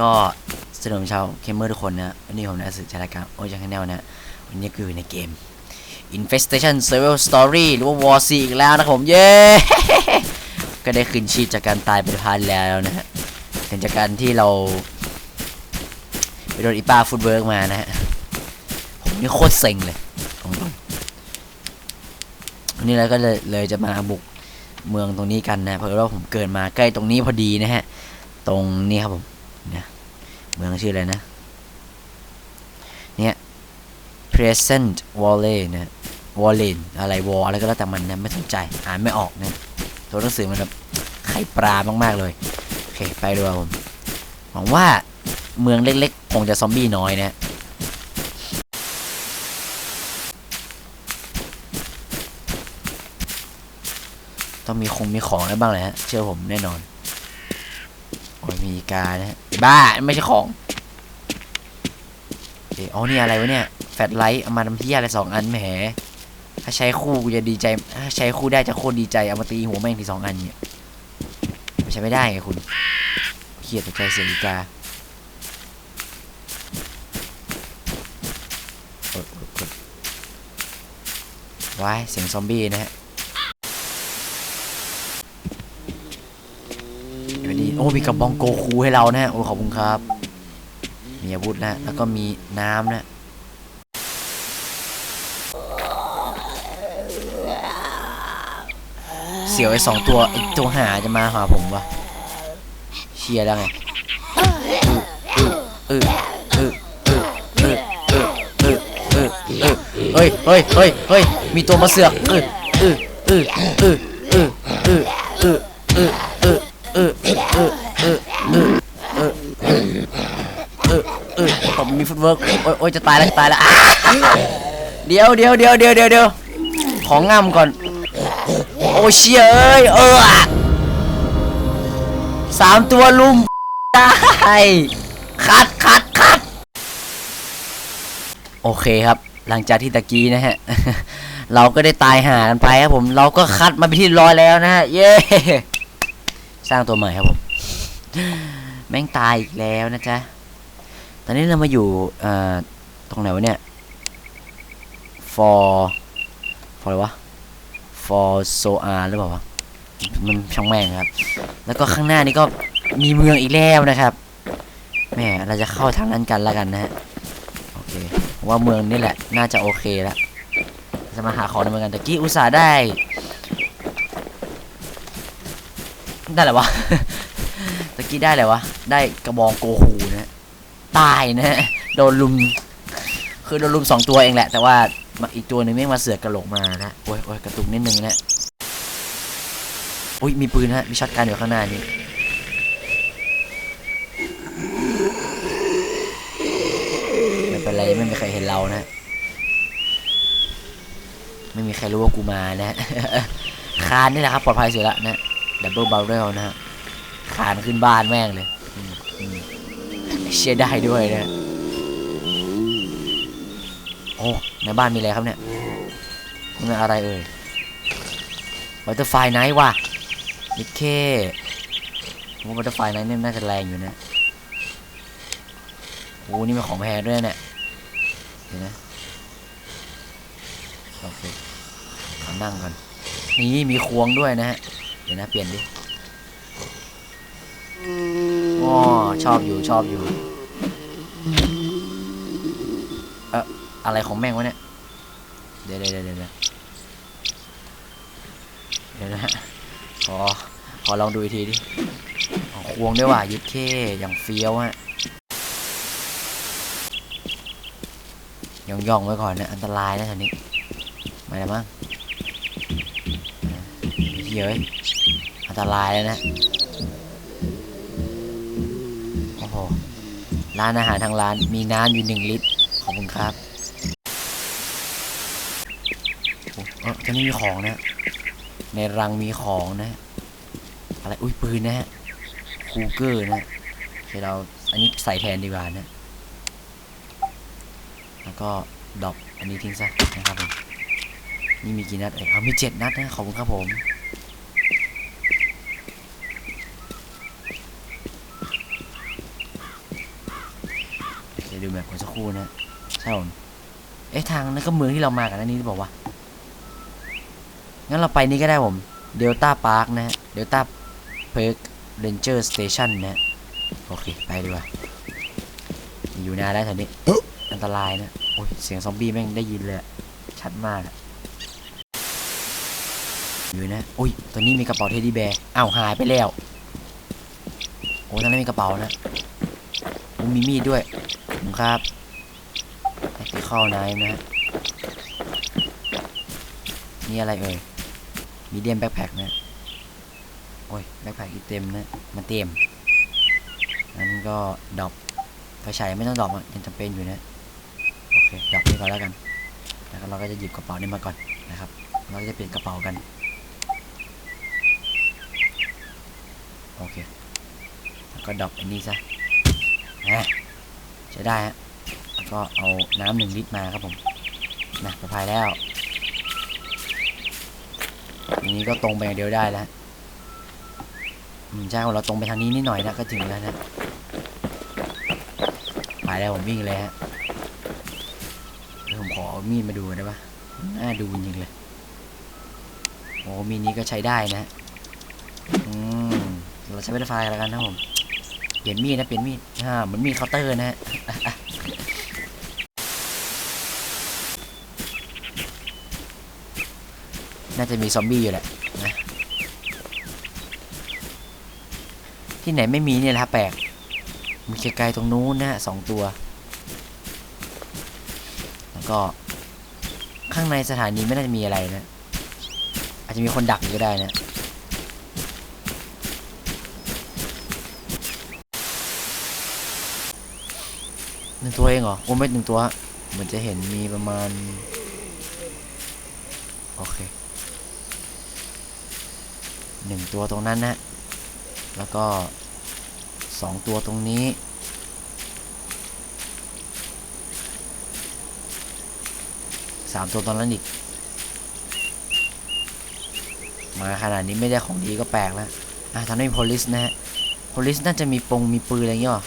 ก็สนุกชาวเคมเมอร์ทุกคนนะวันนี้ผมนะสื่อชารายการโอจังแนลนะวันนี้คือในเกม Infestation Survival Story หรือว่า War C อีกแล้วนะผม เย้ ก็ได้คืนชีพจากการตายไปพาร์ทแล้วนะฮะเห็นจากการที่เราไปโดนอีป้าฟุตเวิร์กมานะฮะ ผมนี่โคตรเซ็งเลยของตรงวันนี้เราก็เลยเลยจะมาบุก เมืองตรงนี้กันนะเพราะว่าผมเกิดมาใกล้ตรงนี้พอดีนะฮะ ตรงนี้ครับผมนะเมืองชื่ออะไรนะ เนี่ย present valley นะ w a l l e n อะไรวออะไรก็แล้วแต่มันนะไม่สนใจอ่านไม่ออกนะตัวหนังสือมันแบบไข่ปลามากๆเลยโอเคไปดูครับผมหวังว่าเมืองเล็กๆ คงจะซอมบี้น้อยนะ ต้องมีคงมีของอะไรบ้างเลยฮะเชื่อผมแน่นอนโอ้ยมีกานะฮะบ้าไม่ใช่ของเอออ๋อนี่อะไรวะเนี่ยแฟลชไลท์เอามาทำที่อะไรสองอันแหมถ้าใช้คู่กูจะดีใจถ้าใช้คู่ได้จะโคตรดีใจเอามาตีหัวแม่งทีสองอันเนี่ยใช่ไม่ได้ไงคุณเครียดตกใจเสียงอีกาว้ายเสียงซอมบี้นะฮะเดี๋ยวดีโอ้ มีกระบองโกคูให้เรานะฮะโอ้ขอบคุณครับ มีอาวุธนะแล้วก็มีน้ำนะเสียวไอ้สองตัวไอ้ตัวหาจะมาหาผมวะเชียร์แล้วไงเออเออเออเออเออเออเออเออเฮ้ยเฮ้ยเฮ้ยเฮ้ยมีตัวมาเสือกเออเออเออเออเออเออเออ ยโอ้ยจะตายแล้วจะตายแล้วเดี๋ยวเดี๋ยวเดี๋ยวเดี๋ยวเดี๋ยวเดี๋ยวของง่ำก่อน โอ้เชียเอ้ยเออสามตัวลุมได้คัดคัดคัดโอเคครับ หลังจากที่ตะกี้นะฮะ เราก็ได้ตายหากันไปครับผม เราก็คัดมาไปที่ร้อยแล้วนะฮะ เย้ สร้างตัวใหม่ครับผม แม่งตายอีกแล้วนะจ๊ะ ตอนนี้เรามาอยู่เอ่อ ตรงไหนวะเนี่ย for for อะไรวะ for so r หรือเปล่าวะมันช่างแม่งครับ แล้วก็ข้างหน้านี้ก็มีเมืองอีกแล้วนะครับแหม่เราจะเข้าทางนั้นกันแล้วกันนะฮะโอเคว่าเมืองนี่แหละ น่าจะโอเคแล้วจะมาหาของในเมืองกันตะกี้อุตส่าห์ได้ได้อะไรวะตะกี้ได้อะไรวะ ได้กระบองโกหูนะฮะตายนะฮะโดนลุม คือโดนลุมสองตัวเองแหละ แต่ว่าอีกตัวหนึ่งไม่งมาเสือกกระโหลกมานะโอ้ยโอ้ยกระตุกนิดนึงนะอุ้ยมีปืนฮะมีช็อตการอยู่ข้างหน้านี้ไม่เป็นไรไม่มีใครเห็นเรานะ ไม่มีใครรู้ว่ากูมานะคานนี่แหละครับปลอดภัยสุดละนะดับเบิลบาร์เรลนะฮะคานขึ้นบ้านแม่งเลยเชียได้ด้วยนะ โอ้ในบ้านมีอะไรครับเนี่ยมันอะไรเอ่ยบัตเตอร์ไฟไนท์ว่ะมิเคผมว่าบัตเตอร์ไฟไนท์เนี่ยน่าจะแรงอยู่นะโอ้นี่เป็นของแพงด้วยเนี่ยเดี๋ยวนะโอเคขอนั่งก่อนนี่มีควงด้วยนะฮะเดี๋ยวนะเปลี่ยนดิอ๋อชอบอยู่ชอบอยู่ เออ อะไรของแม่งวะเนี่ย เดี๋ยวเดี๋ยวเดี๋ยวเดี๋ยวเดี๋ยวนะขอ ขอลองดูอีกทีดิควงด้วยว่ะยึดเคอย่างเฟี้ยวฮะย่องย่องไว้ก่อนนะ อันตรายนะท่านี้ไม่ละมั้งเฮ้ยเอ้ยอันตรายแล้วนะ โอ้โห ร้านอาหารทางร้านมีน้ำอยู่หนึ่งลิตร ขอบคุณครับ จะไม่มีของนะ ในรังมีของนะ อะไร อุ้ยปืนนะฮะ คูเกอร์นะโอเคเรา อันนี้ใส่แทนดีกว่านะ แล้วก็ดอกอันนี้ทิ้งซะนะครับผม นี่มีกี่นัดเอ่เอามีเจ็ดนัดนะ ขอบคุณครับผมเดี๋ยวดูแบบก่นสักครู่นะ ใช่ผม เอ๊ะทางนั้นก็เมืองที่เรามากันนั่นนี่บอกว่า งั้นเราไปนี่ก็ได้ผมเดลต้าพาร์คนะฮะเดลต้าเพิร์กเรนเจอร์สเตชันนะฮะโอเค ไปดีกว่า อยู่นานแล้วแถวนี้ อันตรายนะ โอ้ย เสียงซอมบี้แม่งได้ยินเลย ชัดมากอะอยู่นะอุ้ยตัวนี้มีกระเป๋าเทดดี้แบร์อ้าวหายไปแล้ว โอ้ตอนนั้นมีกระเป๋านะโอ้มีมีดด้วยขอบคุณครับไอ้ที่เข้าไนนะฮะนี่อะไรเอ่ย มีเดียมแบ็คแพคนะโอ้ยแบ็คแพคอีเต็มนะมันเต็มงั้นก็ดรอปไฟฉายไม่ต้องดรอปอะยังจำเป็นอยู่นะโอเคดรอปนี่ก่อนแล้วกันแล้วเราก็จะหยิบกระเป๋านี้มาก่อนนะครับ เราก็จะเปลี่ยนกระเป๋ากันโอเคแล้วก็ดรอปอันนี้ซะนะใช้ได้ฮะแล้วก็เอาน้ำหนึ่งลิตรมาครับผมนะประพายแล้ว อย่างนี้ก็ตรงไปอย่างเดียวได้แล้วอืมใช่ของเราตรงไปทางนี้นิดหน่อยนะก็ถึงแล้วนะไปแล้วผมวิ่งเลยฮะผมขอมีดมาดูได้ปะน่าดูจริงเลยโอ้มีนี้ก็ใช้ได้นะอืมเราใช้ไฟไฟแล้วกันนะผมเปลี่ยนมีดนะเปลี่ยนมีดอ่าเหมือนมีดเคาน์เตอร์นะฮะ น่าจะมีซอมบี้อยู่แหละนะที่ไหนไม่มีเนี่ยละแปลกมีไกลๆตรงนู้นนะฮะสองตัว แล้วก็ข้างในสถานีไม่น่าจะมีอะไรนะ อาจจะมีคนดักอยู่ก็ได้นะหนึ่งตัวเองเหรอโอ้ไม่หนึ่งตัวเหมือนจะเห็นมีประมาณ โอเค หนึ่งตัวตรงนั้นนะ แล้วก็สองตัวตรงนี้สามตัวตรงนั้นอีก มาขนาดนี้ไม่ได้ของดีก็แปลกแล้ว อะทางนี้มี police นะฮะ police น่าจะมีปงมีปืนอะไรอย่างเงี้ยหรอ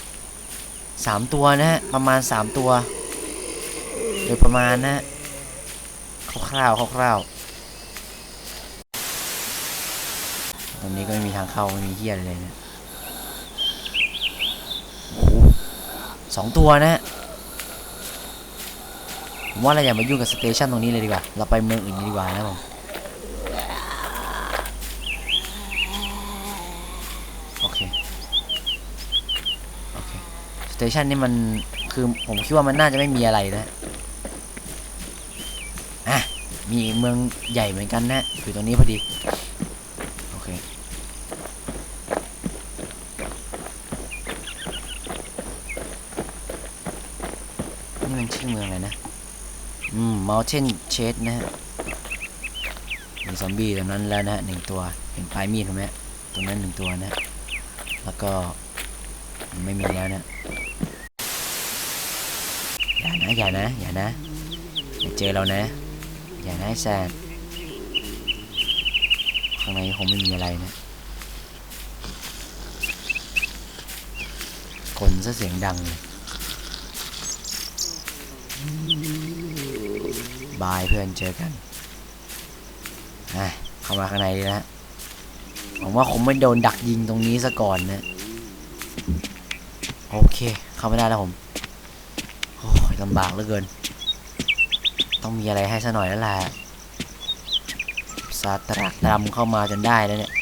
สามตัวนะฮะ ประมาณสามตัว โดยประมาณนะฮะคร่าวๆคร่าวๆตรงนี้ ก็ไม่มีทางเข้าไม่มีเฮียอะไรเลยนะโอ้โหสองตัวนะฮะผมว่าเราอย่ามายุ่งกับสเตชันตรงนี้เลยดีกว่า เราไปเมืองอื่นดีกว่านะผมโอเค โอเคสเตชันนี่มันคือผมคิดว่ามันน่าจะไม่มีอะไรนะอะมีเมืองใหญ่เหมือนกันนะอยู่ตรงนี้พอดี โอเค นี่มัน ชื่อเมืองอะไรนะ อืม Mountain Chase นะฮะ มีซอมบี้ตรงนั้นแล้วนะฮะหนึ่งตัว เห็นปลายมีดไหมตรงนั้นหนึ่งตัวนะ แล้วก็ไม่มีแล้วนะอย่านะอย่านะอย่านะอย่าเจอเรานะ อย่านะไอ้แซนข้างในคงไม่มีอะไรนะ คนซะเสียงดังเลย บายเพื่อนเจอกันอะเข้ามาข้างในดีนะผมว่าคงไม่โดนดักยิงตรงนี้ซะก่อนนะโอเค เข้าไม่ได้แล้วผมโอ้ยลำบากเหลือเกิน ต้องมีอะไรให้ซะหน่อยแล้วแหละซาตรักดำเข้ามาจนได้แล้วเนี่ย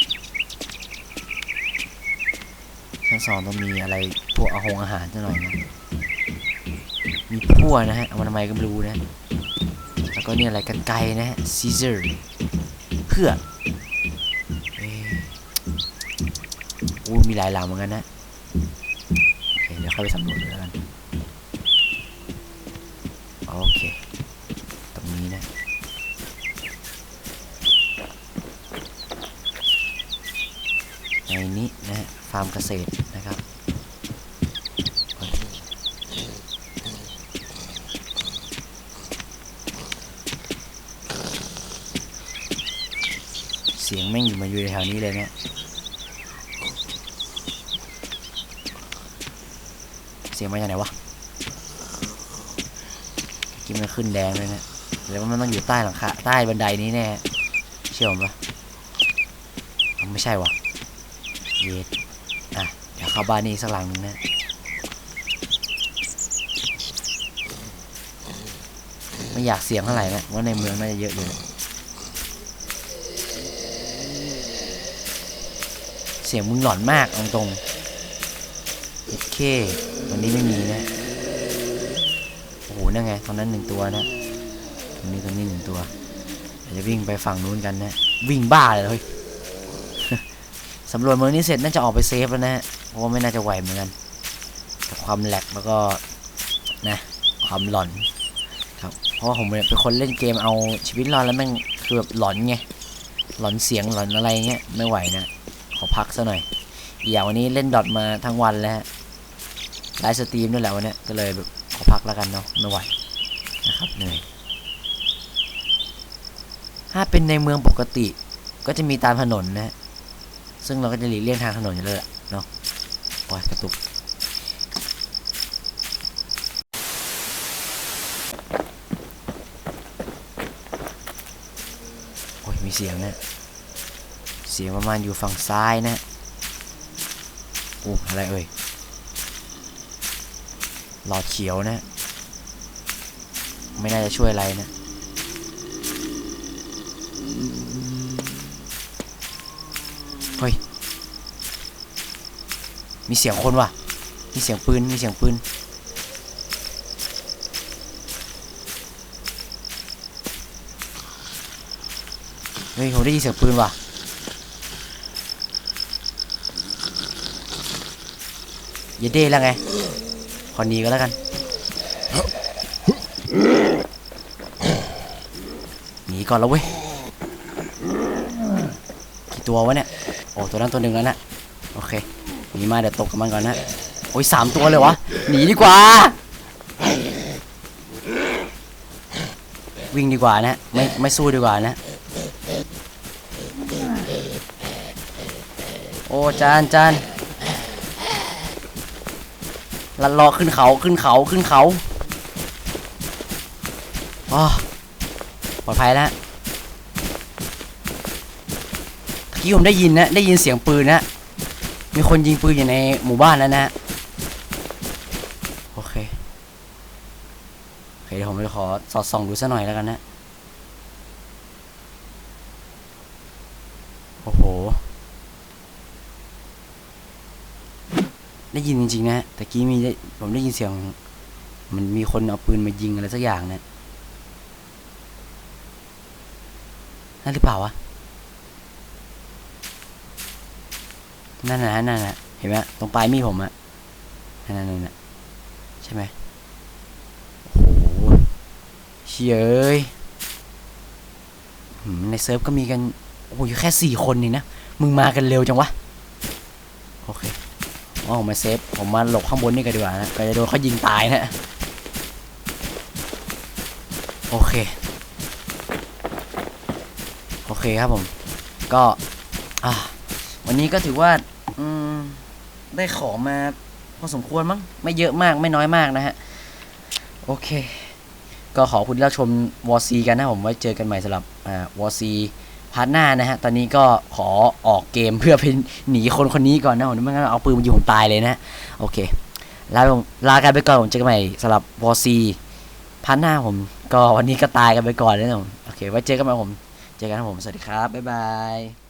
ชั้นสองต้องมีอะไรพวกอาหงอาหารซะหน่อยนะ มีพั่วนะฮะเอามาทำไมก็ไม่รู้นะ แล้วก็เนี่ยอะไรกันไกลนะฮะ scissor เพื่อเอ๊ะอู้มีหลายหลังเหมือนกันนะเเดี๋ยวเข้าไปสำรวจดูแล้วกันโอเค ตรงนี้นะในนี้นะฮะฟาร์มเกษตรนะครับเฮ้ยเสียงแม่งอยู่มาอยู่แถวนี้เลยเนี่ย เสียงมาจากไหนวะกินมันขึ้นแดงเลยนะแล้วามันต้องอยู่ใต้หลังคาใต้บันไดนี้แน่เชื่อผมปะไม่ใช่วะเย็ดอะเดี๋ยวเข้าบ้านนี้สักหลังหนึงนะไม่อยากเสียงเท่าไหร่นะว่าในเมืองน่าจะเยอะอยู่นะ เสียงมึงหลอนมากตรงๆโอเค วันนี้ไม่มีนะ โอ้โห นั่นไง ตรงนั้นหนึ่งตัวนะ ตรงนี้ตรงนี้หนึ่งตัวเดี๋ยวจะวิ่งไปฝั่งนู้นกันนะ วิ่งบ้าเลยเฮ้ยสำรวจเมืองนี้เสร็จน่าจะออกไปเซฟแล้วนะฮะ เพราะว่าไม่น่าจะไหวเหมือนกันกับความแหลกแล้วก็นะ ความหลอนครับ เพราะว่าผมเนี่ยเป็นคนเล่นเกมเอาชีวิตรอดแล้วแม่งคือแบบหลอนไง หลอนเสียงหลอนอะไรเงี้ยไม่ไหวนะ ขอพักซะหน่อยอีกอย่าวันนี้เล่นดอทมาทั้งวันแล้วฮะไลฟ์สตรีมด้วยแหละวันนี้ก็เลยแบบขอพักแล้วกันเนาะไม่ไหวนะครับเหนื่อยถ้าเป็นในเมืองปกติ ก็จะมีตามถนนนะฮะซึ่งเราก็จะหลีกเลี่ยงทางถนนอยู่เลยแหละเนาะโอ้ยกระตุกโอ้ยมีเสียงนะ สียงประมาณอยู่ฝั่งซ้ายนะโอ้อะไรเอ่ย หลอดเขียวนะ ไม่น่าจะช่วยอะไรนะ เฮ้ย มีเสียงคนว่ะ มีเสียงปืน มีเสียงปืนเฮ้ยผมได้ยินเสียงปืนว่ะ เยเด้แล้วไงขอหนีก็แล้วกันหนีก่อนแล้วเว้ยกี่ตัววะเนี่ยโอ้ตัวนั้นตัวหนึ่งแล้วนะโอเคหนีมาเดี๋ยวตกกับมันก่อนนะโอ้ยสามตัวเลยวะหนีดีกว่า วิ่งดีกว่านะไม่ไม่สู้ดีกว่านะโอ้จานจาน ลันรอขึ้นเขาขึ้นเขาขึ้นเขาอ๋อปลอดภัยแล้วเมื่อกี้ผมได้ยินนะ ได้ยินเสียงปืนนะ มีคนยิงปืนอยู่ในหมู่บ้านแล้วนะ โอเค โอเคเดี๋ยวผมไปขอสอดส่องดูสักหน่อยแล้วกันนะ โอ้โห ได้ยินจริงๆนะต่กี้มีได้ผมได้ยินเสียง มันมีคนเอาปืนมายิงอะไรสักอย่างเนะนั่นหรือเปล่าวะนั่นนะนั่นนะเห็นไหมตรงปลายมีดผมอะนั่นนั่นนั่นน่ะใช่ไหมโอ้โหเฉยเอ้ยหืมในเซิร์ฟก็มีกัน โอ้ยแค่สี่คนนี่นะ มึงมากันเร็วจังวะ อ๋อผมมาเซฟ ผมมาหลบข้างบนนี่กันดีกว่านะก็จะโดนเขายิงตายนะโอเค โอเคครับผม ก็อะวันนี้ก็ถือว่าอืมได้ของมาพอสมควรมั้งไม่เยอะมากไม่น้อยมากนะฮะ โอเค ก็ขอคุณที่รับชมวอซีกันนะผมไว้เจอกันใหม่สำหรับอ่าวอซี พาร์ทหน้านะฮะ ตอนนี้ก็ขอออกเกมเพื่อไปหนีคนคนนี้ก่อนนะผมไม่งั้นเอาปืนมายิงผมตายเลยนะ โอเค ลาลากันไปก่อนผมเจอกันใหม่สำหรับวอซีพาร์ทหน้าผมก็วันนี้ก็ตายกันไปก่อนแล้วนะผมโอเค ไว้เจอกันใหม่ผม เจอกันครับผม สวัสดีครับ บ๊ายบาย